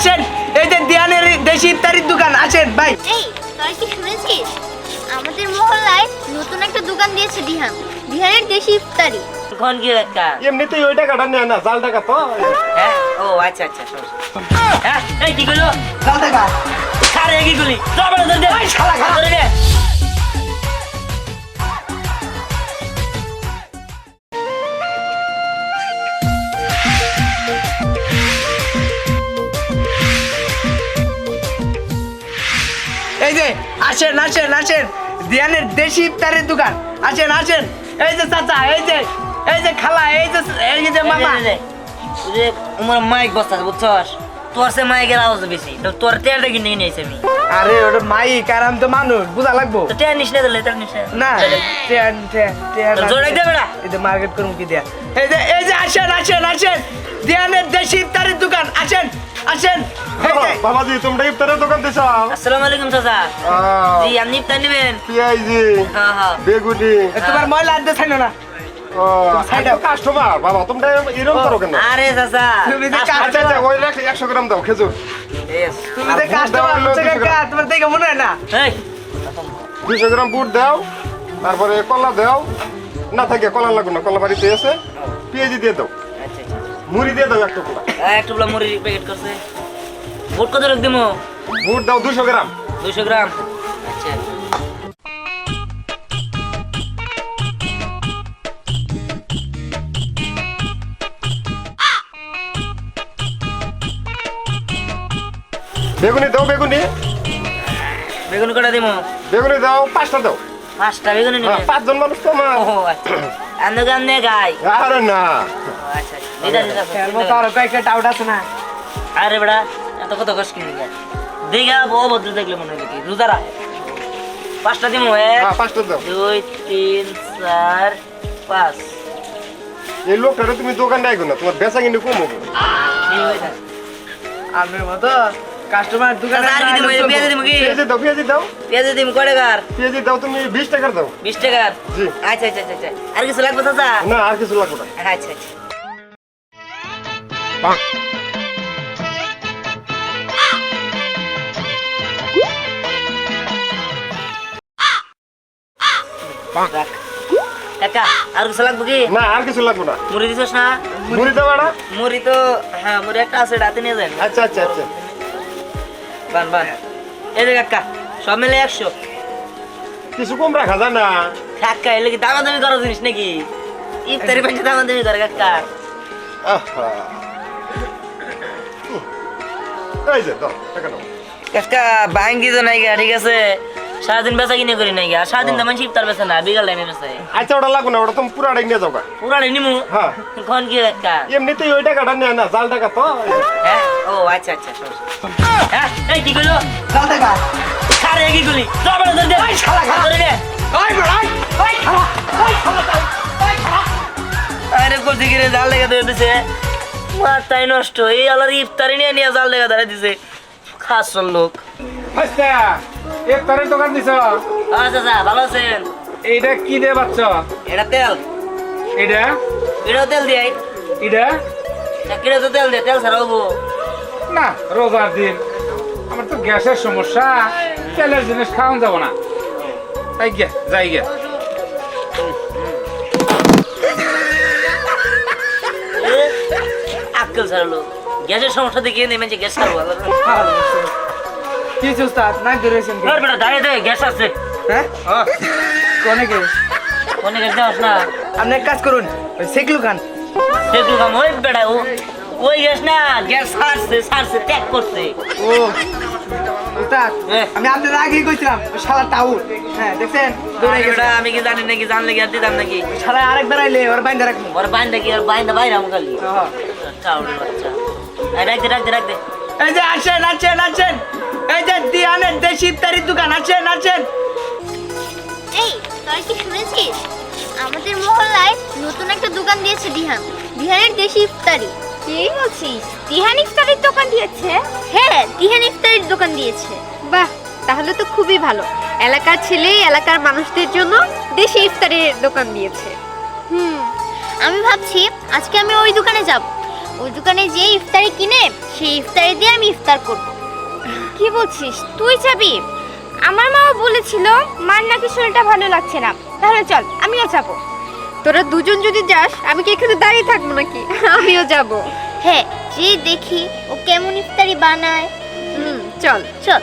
আসেন এই যে দিয়ানের দেশি ইফতারির দোকান আসেন ভাই। এই তুই কি শুনেছিস? আমাদের মহল্লায় নতুন একটা দোকান দিয়েছে দিহান। দিহানের দেশি ইফতারি। কোন কি। একটা এমনিতেই ওই টাকাটা নেয় না জাল টাকা তো। হ্যাঁ? ও আচ্ছা আচ্ছা হ্যাঁ? এই কি করল? জাল টাকা। খারে কি করলি চল ধরে দে। শালা খা ধরে দে। আসেন আসেন আসেন। দিয়ানের দেশি ইফতারের দোকান। আসেন আসেন। এই যে চাচা এই যে এই যে খালা এই যে এই যে মামা। যে, আমার মাইক বস্তা বুঝছস? তোর সে মাইকের আওয়াজ বেশি। তো তোর তেলটা কিনে নিয়ে নিয়েছি আমি। আরে ওটা মাইক আর আমি তো মানুষ বুঝা লাগবো? তো নিস না দিলে নিস না। টেন টেন তো জোরে। এই যে মার্কেট করুন কি দিয়া। এই যে আসেন আসেন আসেন। দিয়ানের দেশি ইফতারের দোকান আসেন আসেন। এই বাবাজি তোমরা ইফতারের দোকান দিছো? আসসালামু আলাইকুম চাচা। জি আপনি ইফতার নেবেন? পিয়াইজি হ্যাঁ হ্যাঁ। বেগুনি। তোমার ময়লা আনতে চাই না। কাস্টমার বাবা তোমরা এরকম করো কেন? আরে চাচা। তুমি যে আসো, কাজ- আচ্ছা আচ্ছা ওই রাখ একশো গ্রাম দাও খেজুর। তুমি আর কাস্টমার দেওয়ার হচ্ছে কাকা তোমার দেখে মনে হয় না? এই, দুশো গ্রাম বুট দাও তারপরে কলা দাও। না থাকে কলা লাগবে না কলা বাড়িতে এসে পেঁয়াজি দিয়ে দাও। আচ্ছা, আচ্ছা, মুড়ি দিয়ে দাও আচ্ছা। আহ, একটু বলা মুড়ি প্যাকেট করছে। ভোট কত রাখ দিমো? বুট দাও দুশো গ্রাম। দুশো গ্রাম। আচ্ছা। বেগুনি দাও বেগুনি। বেগুন কটা দিমো? বেগুনি দাও পাঁচটা দাও। পাঁচটা বেগুন হ্যাঁ, পাঁচজন মানুষ তো আমার। আচ্ছা। আন্দো গান নে গাই আরে না আচ্ছা খেলব তো আরও কয়েকটা ডাউট আছে না আরে বেড়া এত কত কষ্ট কিনে গা দিঘা ও ভদ্র দেখলে মনে হয় কি রোজারা পাঁচটা দিমো এক হ্যাঁ পাঁচটা দাও দুই তিন চার পাঁচ এই লোকটা তুমি দোকান রাখো না তোমার বেচা কিন্তু কম হবে আমি মতো কাস্টমার দোকানে চাচা, আর কি দিমো এই পেঁয়াজ দিমো কি? পেঁয়াজি দাও পেঁয়াজি দাও পেঁয়াজ দিম কয় টাকার পেঁয়াজি দাও তুমি বিশ টাকার দাও। বিশ টাকার? জি। আচ্ছা আচ্ছা আচ্ছা আচ্ছা। আর কিছু লাগবে চাচা? না আর কিছু লাগবে না। আচ্ছা আচ্ছা। রাখ। কাকা আর কিছু লাগবে কি? না আর কিছু লাগবে না। মুড়ি দিছিস না? মুড়ি দাও মুড়ি তো হ্যাঁ মুড়ি একটা আছে রাতে নিয়ে যান আচ্ছা আচ্ছা আচ্ছা। বান বান। এই যে কাকা সব মিলে একশো কিছু কম রাখা যায় না। কাকা এলে কি দামাদামি করা জিনিস নাকি? ইফতারি পাশে দামা দামি করে কাকা। এই যে দাও কাকা বাহিনী তো নাই ঠিক আছে? সারাদিন বেচা কিনে করি নাই গা। সারাদিন তো মানুষ ইফতার বেচে না বিকাল টাইমে বেচে। আচ্ছা ওটা লাগবে না ওটা তুমি পুরাটাই নিয়ে যাও গা। পুরানি নিমু? হ্যাঁ। কোন কি কাকা এমনিতেই ওই টাকাটা নেয় না জাল টাকা তো। হ্যাঁ? ও আচ্ছা আচ্ছা হ্যাঁ এই কি করল? কাল টাকা। খারে কি চল বড় ধরে দে। শালা খা। ধরে দে ওই বড়াই ওই খালা ওই খালা ওই খালা আরে করতে গিয়ে জাল লেগে ধরে দিছে? মাথায় নষ্ট এই আলার ইফতারি নিয়ে নিয়ে জাল লেগে ধরে দিছে। খাসর লোক। আচ্ছা ইফতারের দোকান দিছ? আচ্ছা আচ্ছা ভালো আছেন। এইটা কি দিয়ে পাচ্ছ এটা তেল। এটা এটাও তেল দিয়ে এটা চাকরিটা তো তেল দিয়ে? তেল ছাড়া হব। না রোজার দিন। আমার তো গ্যাসের সমস্যা। তেলের জিনিস খাওয়ান যাব না। তাই গে যাই গে আক্কেল ছাড়া লোক। গ্যাসের সমস্যা দেখিয়ে নেমেছে গ্যাস ছাড়বো কি উস্তাদ না ধরেছেন কি? বেটা দাঁড়িয়ে দে গ্যাস আছে। হ্যাঁ? কোনে কোনে গ্যাস দেওয়াস না। আপনি এক কাজ করুন ওই সেকলু খান। দেখলু কাম ওই বেটা ও ওই গ্যাস না গ্যাস ছাড়ছে ত্যাগ করছে। ও উস্তাদ। আমি আপনার আগেই কইছিলাম শালা টাউল হ্যাঁ দেখছেন? দৌড়ে গেছে। আমি কি জানি নাকি জানলে কি আর দিতাম নাকি? শালা আরেক বেড়াইলে ওর বাইন্দা রাখব। ওর বাইন্দা কি আর বাইন্দা বাইরে আমি খালি। হ্যাঁ। চাউলের বাচ্চা। রাখ দে রাখ দে রাখ দে। এই যে আসেন আসেন আসেন। এই যে দিয়ানের দেশি ইফতারির দোকান আসেন আসেন। এই তুই কি শুনেছিস? আমাদের মহল্লায় নতুন একটা দোকান দিয়েছে দিহান। দিহানের দেশি ইফতারি। কি বলছিস? দিহান ইফতারির দোকান দিয়েছে? হ্যাঁ দিহান ইফতারির দোকান দিয়েছে। বাহ তাহলে তো খুবই ভালো। এলাকার ছেলে এলাকার মানুষদের জন্য দেশি ইফতারির দোকান দিয়েছে। হুম আমি ভাবছি আজকে আমি ওই দোকানে যাব। ওই দোকানে যে ইফতারি কিনে সেই ইফতারি দিয়ে আমি ইফতার করব। কি বলছিস? তুই যাবি? আমার মাও বলেছিল মার নাকি শরীরটা ভালো লাগছে না। তাহলে চল আমিও যাব। তোরা দুজন যদি যাস আমি কি এখানে দাঁড়িয়ে থাকব নাকি? আমিও যাব। হ্যাঁ যে দেখি ও কেমন ইফতারি বানায়। হুম চল। চল।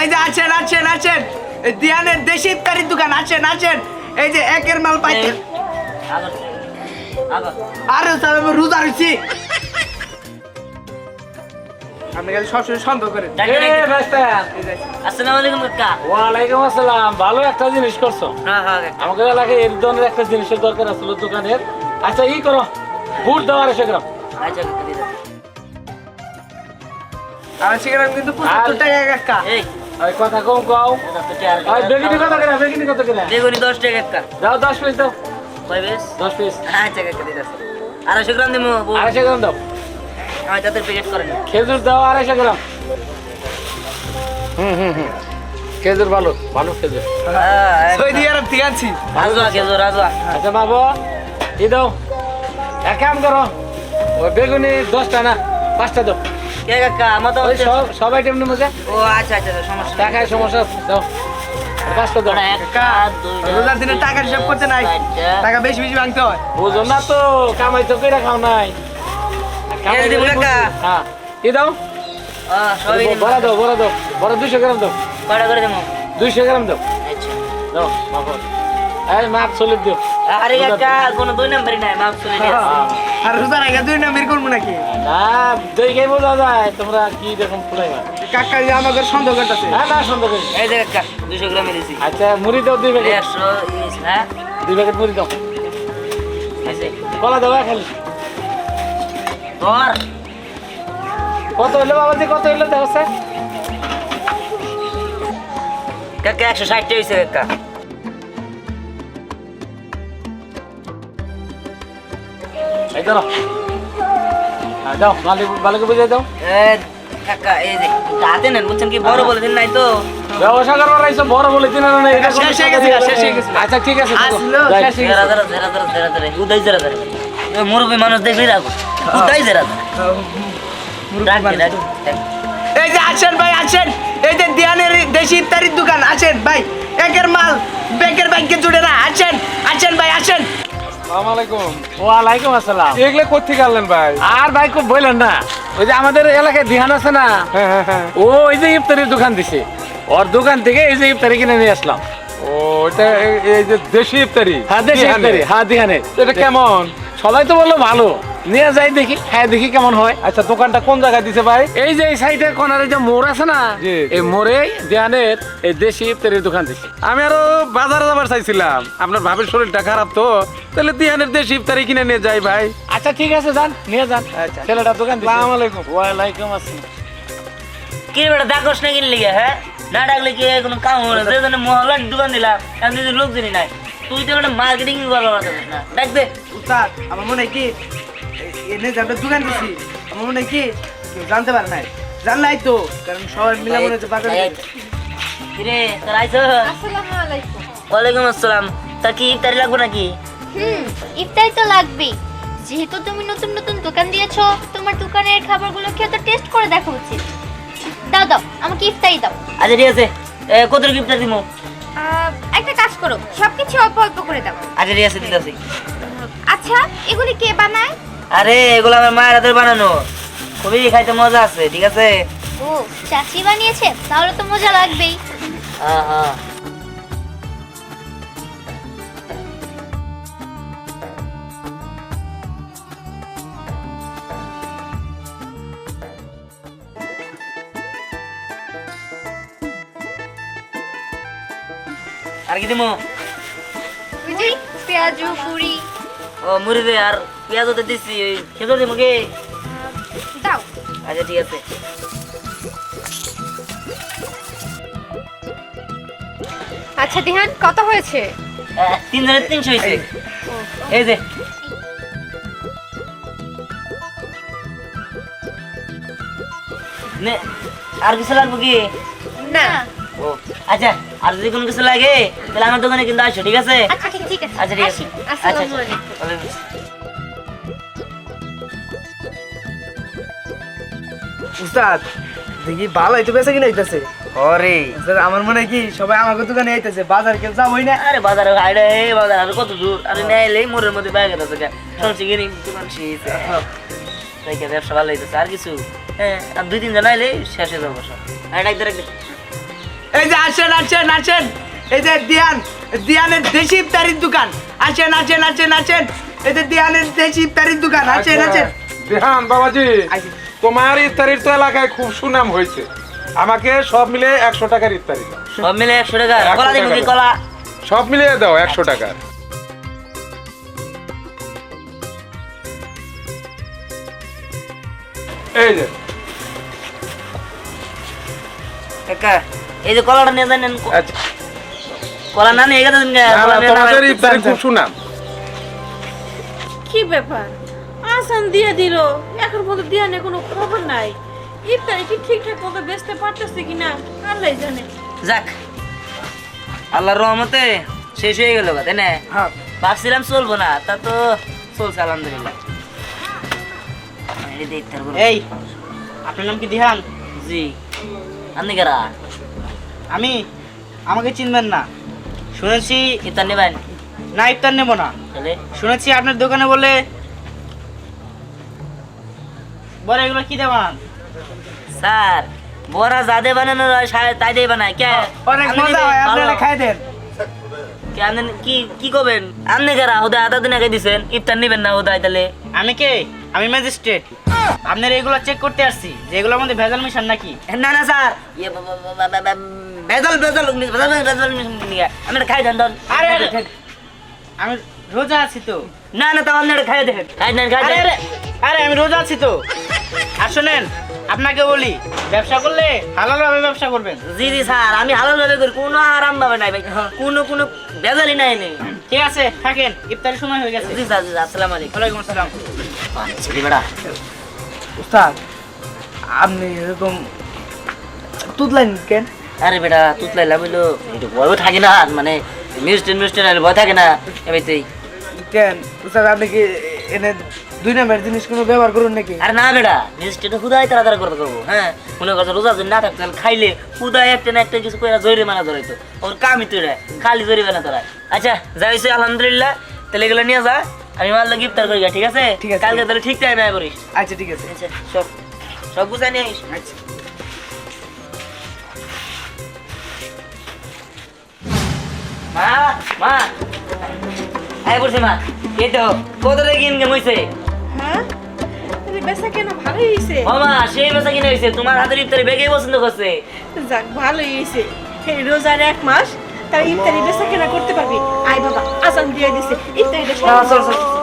এই যে আছেন আছেন আছেন। দিয়ানের দেশি ইফতারির দোকান আছেন আছেন। এই যে একের মাল পাইতে আগর আগর আরে স্যার আমি রোজা রয়েছি আপনি খালি সবসময় সন্দেহ করেন আসসালামু আলাইকুম কাকা। ওয়ালাইকুম আসসালাম। ভালো একটা জিনিস করছ। হ্যাঁ হ্যাঁ আমাকে এলাকায় এই ধরনের একটা জিনিসের দরকার আসলো দোকানের। আচ্ছা ই করো। বুট দেওয়ার এসে গ্রাম আচ্ছা দাও। আমার শিখলাম কিন্তু পঁচাত্তর টাকা কাকা এই। ওই কথা কম কও। ওই? কত করে? বেগিনি কত করে? বেগুনি দশ টাকা কাকা দাও দশ পিস দাও। কয় বেশ দশ পিস আচ্ছা কাকা দাও আড়াইশো গ্রাম দিমু আড়াইশো গ্রাম দাও। প্যাকেট খেজুর দাও আড়াইশো গ্রাম। হুম হুম হুম। খেজুর ভালো ভালো খেজুর। হ্যাঁ সৌদি আরব থেকে আনছি। রাজুয়া খেজো রাজুয়া। আচ্ছা বাবু ই দাও। এক কাম করো ওই বেগুনি দশটা না পাঁচটা দাও। কে কাকা আমার তো সব সব আইটেম নেব ও আচ্ছা আচ্ছা সমস্যা টাকায় সমস্যা দাও। পাঁচটা রোজার দিনে টাকার হিসাব করতে নাই। টাকা বেশি বেশি ভাঙতে হয়। বুঝো না তো কামাই তো কইরা খাও নাই। হ্যাঁ। দাও? বড়া দাও বড়া দাও বড়া দুইশো গ্রাম দাও। কয়টা করে দেবো। দুইশো গ্রাম দাও। আচ্ছা। দাও বাবু এই মাপ চলে দিও। আরে কাকা কোনো দুই নাম্বারই নাই মাপ চলে হ্যাঁ। আর আগে দুই নাম্বার করব নাকি? না দেখে বোঝা যায় তোমরা কি রকম ফুলাই মাছ কাকা যে আমাকে সন্দেহ করতেছে হ্যাঁ না সুন্দর করে এই যে কাকা দুশো গ্রামে দিছি আচ্ছা মুড়ি দাও দুই প্যাকেট। একশো ইলিশ হ্যাঁ। দুই প্যাকেট মুড়ি দাও। আছে কলা দাও খালি। কত হইল বাবাজি কত হইল দেখো স্যার কাকা একশো ষাটটা হয়েছে কাকা এই ধরো হ্যাঁ মালিক মালিককে বুঝিয়ে দাও কাকা এই যে হাতে নেন বুঝছেন কি বড় বলে দিন নাই তো ব্যবসা করবার আইসো বড় বলে দিন না এটা শেষ হয়ে গেছে, শেষ হয়ে গেছে। আচ্ছা ঠিক আছে দেখো। আসলো, যাই। শেষ হয়ে জেরা জেরা জেরা জেরা জেরা জেরা উদয় জেরা জেরা মুরব্বী মানুষ দেখবি রাখো দে। এই যে আছেন ভাই আছেন এই যে দিয়ানের দেশি ইফতারির দোকান আছেন ভাই। একের মাল বেকের ব্যাংকে জুড়ে না আছেন আছেন ভাই আছেন ওয়ালাইকুম আসসালাম। এগুলো কোথেকে আনলেন ভাই? আর ভাই খুব বললেন না। ওই যে আমাদের এলাকায় ধ্যান আছে না হ্যাঁ হ্যাঁ হ্যাঁ। ও ওই যে ইফতারির দোকান দিছে। ওর দোকান থেকে এই যে ইফতারি কিনে নিয়ে আসলাম। ও এটা এই যে দেশি ইফতারি? হ্যাঁ দেশি দিহানে। ইফতারি। হ্যাঁ দিহানে এটা কেমন? সবাই তো বলল ভালো। নিয়ে যাই দেখি। হ্যাঁ দেখি কেমন হয়। আচ্ছা দোকানটা কোন জায়গায় দিছে ভাই? এই যে এই সাইডে কোনার যে মোড় আছে না। এই মোড়ে ধ্যানের এই দেশি ইফতারির দোকান দিছে। আমি আরও বাজারে যাবার চাইছিলাম। আপনার ভাবের শরীরটা খারাপ তো। তাহলে দিহানের দেশি ইফতারি কিনে নিয়ে যাই ভাই। আচ্ছা ঠিক আছে যান নিয়ে যান। আচ্ছা। ছেলেটার দোকান দিছে। আসসালামু আলাইকুম। ওয়ালাইকুম আসসালাম। কি বেটা ডাকস না কিনলে হ্যাঁ? না ডাকলে কি কোনো কাম হলো যে জন্য মহলার দোকান দিলাম এখন যদি লোক জানি নাই তুই তো একটা মার্কেটিং করবার কথা না। ডাক দে। উস্তাদ আমার মনে হয় কি এনে যাবে দোকান দিছি আমার মনে হয় কি কেউ জানতে পারে নাই। জানলাই তো কারণ সবাই মিলে মনে হচ্ছে বাজারে কিরে তোর আইসো আসসালামু আলাইকুম। ওয়ালাইকুম আসসালাম। তা কি ইফতারি লাগবো নাকি? হুম ইফতারি তো লাগবেই। যেহেতু তুমি নতুন নতুন দোকান দিয়েছ তোমার দোকানের খাবারগুলো খেয়ে তো টেস্ট করে দেখা উচিত? দাও দাও আমাকে ইফতারি দাও। আচ্ছা ঠিক আছে। কত ইফতার একটা কাজ করো সবকিছু অল্প অল্প করে দাও। আচ্ছা ঠিক আছে দিতেছি। আচ্ছা এগুলি কে বানায়? আরে এগুলো আমার মায়ের হাতের বানানো। খুবই খাইতে মজা আছে ঠিক আছে? ও চাচি বানিয়েছে তাহলে তো মজা লাগবেই। হ্যাঁ হ্যাঁ আর কি দিমু? পেঁয়াজু পুরি। ও মুড়ি দে আর পেঁয়াজও তো দিচ্ছি ওই খেজুর দিমু কি দাও। আচ্ছা ঠিক আছে। আচ্ছা দিহান কত হয়েছে? তিন জনের তিনশো হয়েছে। এই যে। আর কিছু লাগবে কি? না। ও আচ্ছা আর যদি কোনো কিছু লাগে তাহলে আমার দোকানে কিন্তু আসো ঠিক আছে? আচ্ছা ঠিক আছে। আচ্ছা ঠিক আছে। আচ্ছা আসসালামু আচ্ছা আলাইকুম। উস্তাদ দেখি ভালোই তো বেঁচে কিনে আইতেছে? ওরে স্যার আমার মনে হয় কি সবাই আমাকে দোকানে আইতেছে বাজার কেউ যাবোই না। আরে বাজারে হাইডে হে বাজার আর কত দূর? আরে নেইলে মোড়ের মধ্যে বাইরে গেছে গা। শুনছি গিনি দোকান শেষ তাই কে ব্যবসা ভালো হইতেছে আর কিছু? হ্যাঁ আর দুই তিন জন আইলে শেষ হয়ে যাব সব। আর ডাক ধরে এই যে আসেন আসেন আসেন। এই যে দিয়ান দিয়ানের দেশি ইফতারির দোকান। আসেন আসেন আসেন আসেন। এই যে দিয়ানের দেশি ইফতারির দোকান। আসেন আসেন। বিহান বাবাজি। আসেন। তোমার ইফতারির তো এলাকায় খুব সুনাম হয়েছে। আমাকে সব মিলে একশো টাকার ইফতারি সব মিলে একশো টাকা? কলা দিব কলা? সব মিলিয়ে দাও একশো টাকার। এই যে। কাকা এই যে কলাটা নিয়ে আচ্ছা। কলা না নিয়ে গেছেন না, না, তোমাদের ইফতারি খুব সুনাম। কি ব্যাপার? আসান দিয়ে দিল। এখন পর্যন্ত দিয়া নেই কোনো খবর নাই। ইফতারি কি ঠিকঠাক মতো বেচতে পারতেছে কিনা আল্লাহ জানে। যাক আল্লাহর রহমতে শেষ হয়ে গেল তাই না? হ্যাঁ। ভাবছিলাম চলবো না তা তো চলছে আলহামদুলিল্লাহ। এই আপনার নাম কি দিহান? জি। আপনি কারা? আমি? আমাকে চিনবেন না। শুনেছি ইফতার নেবেন? না ইফতার নেব না। তাহলে? শুনেছি আপনার দোকানে বলে বলে এগুলো কি দেবান স্যার বড়া যাদে বানানো হয় তাই দিয়ে বানায় কে? অনেক মজা হয় আপনারা খাই দেন। আপনি কি কি করবেন? আপনি কারা? ওদের আধা দিন আগে দিছেন ইফতার নেবেন না ওদের তাহলে। আমি কে? আমি ম্যাজিস্ট্রেট। আপনার এগুলো চেক করতে আসছি যে এগুলোর মধ্যে ভেজাল মিশান নাকি? না না স্যার। ইয়ে বেজাল বেজাল বেজাল বেজাল নিয়ে আপনারা খাই দেন আরে, আমি রোজা আছি তো। না না তাও আপনারা খাই দেখেন। খাই দেন। খাই আরে আমি রোজা আছি তো। আর শোনেন আপনাকে বলি ব্যবসা করলে হালাল ভাবে ব্যবসা করবেন। জি জি স্যার আমি হালাল ভাবে করি কোনো আরাম ভাবে নাই ভাই। কোনো কোনো বেজালি নাই নেই ঠিক আছে? থাকেন ইফতারের সময় হয়ে গেছে। জি স্যার জি আসসালামু আলাইকুম। ওয়ালাইকুম আসসালাম। আচ্ছা বেটা। উস্তাদ আপনি এরকম তুদলেন কেন? আরে বেটা তুতলাইলাম হইল একটু ভয়ও থাকে না মানে মিষ্টি মিষ্টি না ভয় থাকে না। এমনিতেই। কেন? উস্তাদ আপনি কি এনে দুই নাম্বার জিনিস কোনো ব্যবহার করুন নাকি? আরে না বেটা মিষ্টিটা হুদাই তারা তারা করতে করব হ্যাঁ? মনে করছে রোজা যদি না থাকতো খাইলে হুদাই একটা না একটা কিছু কইরা জরি মানা ধরাইতো। ওর কামই তো খালি জরি মানা ধরায়। আচ্ছা যাইছে আলহামদুলিল্লাহ। তাহলে এগুলো নিয়ে যা আমি মাল লোক ইফতার করি ঠিক আছে? ঠিক আছে। কালকে তাহলে ঠিক টাইমে করিস। আচ্ছা ঠিক আছে। আচ্ছা সব সব বুঝাই নিয়ে আইস। আচ্ছা। মা মা। আয় পড়ছে মা এই তো কত টাকা ইনকাম হইছে হ্যাঁ? বেচা কেন ভালোই হয়েছে মামা সেই বেচা কিনে হইছে তোমার হাতের ইফতারি বেগেই পছন্দ করছে। যাক ভালোই হয়েছে রোজার এক মাস তার ইফতারি বেচা কেনা করতে পারবি। আয় বাবা আসান দিয়ে দিছে ইফতারিটা চল চল।